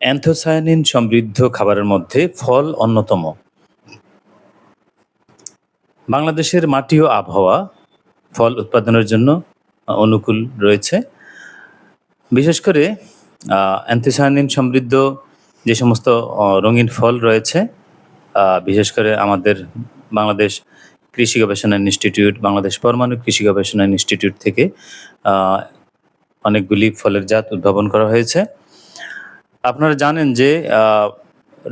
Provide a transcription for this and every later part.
Anthocyanin সমৃদ্ধ খাবারের মধ্যে ফল অন্যতম। বাংলাদেশের মাটি ও আবহাওয়া ফল উৎপাদনের জন্য অনুকূল রয়েছে। বিশেষ করে অ্যান্থোসায়ানিন সমৃদ্ধ যে সমস্ত রঙিন ফল রয়েছে বিশেষ করে আমাদের বাংলাদেশ কৃষি গবেষণা ইনস্টিটিউট, বাংলাদেশ পরমাণু কৃষি গবেষণা ইনস্টিটিউট থেকে অনেকগুলি ফলের জাত উদ্ভাবন করা হয়েছে। আপনারা জানেন যে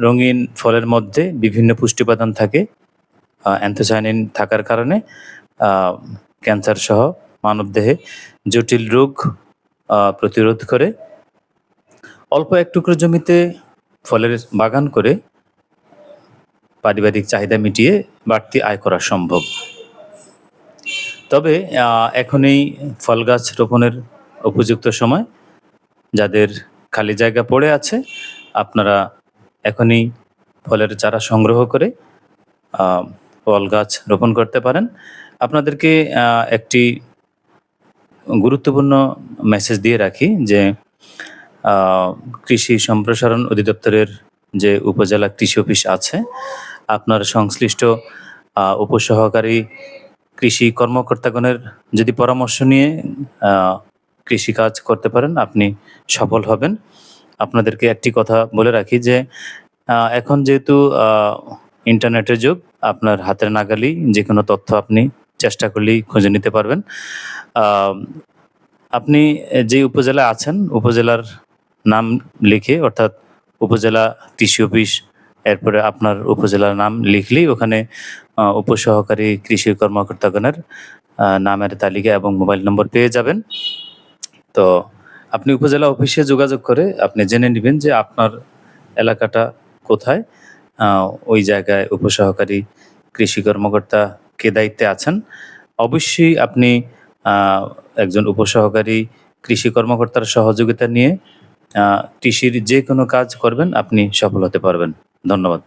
রঙিন ফলের মধ্যে বিভিন্ন পুষ্টি উপাদান থাকে অ্যান্থোসায়ানিন থাকার কারণে ক্যান্সার সহ মানবদেহে জটিল রোগ প্রতিরোধ করে। অল্প এক টুকরো জমিতে ফলের বাগান করে পারিবারিক চাহিদা মিটিয়ে বাড়তি আয় করা সম্ভব। তবে আহ, এখন এই ফল গাছ রোপণের উপযুক্ত সময় যাদের খালি জায়গা পড়ে আছে, আপনারা এখনই ফলের চারা সংগ্রহ করে ফল গাছ রোপণ করতে পারেন। আপনাদেরকে একটি গুরুত্বপূর্ণ মেসেজ দিয়ে রাখি যে কৃষি সম্প্রসারণ অধিদপ্তরের যে উপজেলা কৃষি অফিস আছে, আপনার সংশ্লিষ্ট উপসহকারী কৃষি কর্মকর্তাগণের যদি পরামর্শ নিয়ে কৃষিকাজ করতে পারেন, আপনি সফল হবেন। আপনাদেরকে একটি কথা বলে রাখি যে এখন যেহেতু ইন্টারনেটের যুগ, আপনার হাতের নাগালি যে কোনো তথ্য আপনি চেষ্টা করলেই খুঁজে নিতে পারবেন। আপনি যে উপজেলায় আছেন, উপজেলার নাম লিখে, অর্থাৎ উপজেলা কৃষি অফিস, এরপরে আপনার উপজেলার নাম লিখলেই ওখানে উপসহকারী কৃষি কর্মকর্তাগণের নামের তালিকা এবং মোবাইল নম্বর পেয়ে যাবেন। তো আপনি উপজেলা অফিসে যোগাযোগ করে আপনি জেনে নেবেন যে আপনার এলাকাটা কোথায় ওই জায়গায় উপসহকারী কৃষি কর্মকর্তা কে দায়িত্বে আছেন। অবশ্যই আপনি একজন উপসহকারী কৃষি কর্মকর্তার সহযোগিতা নিয়ে কৃষির যে কোনো কাজ করবেন, আপনি সফল হতে পারবেন। ধন্যবাদ।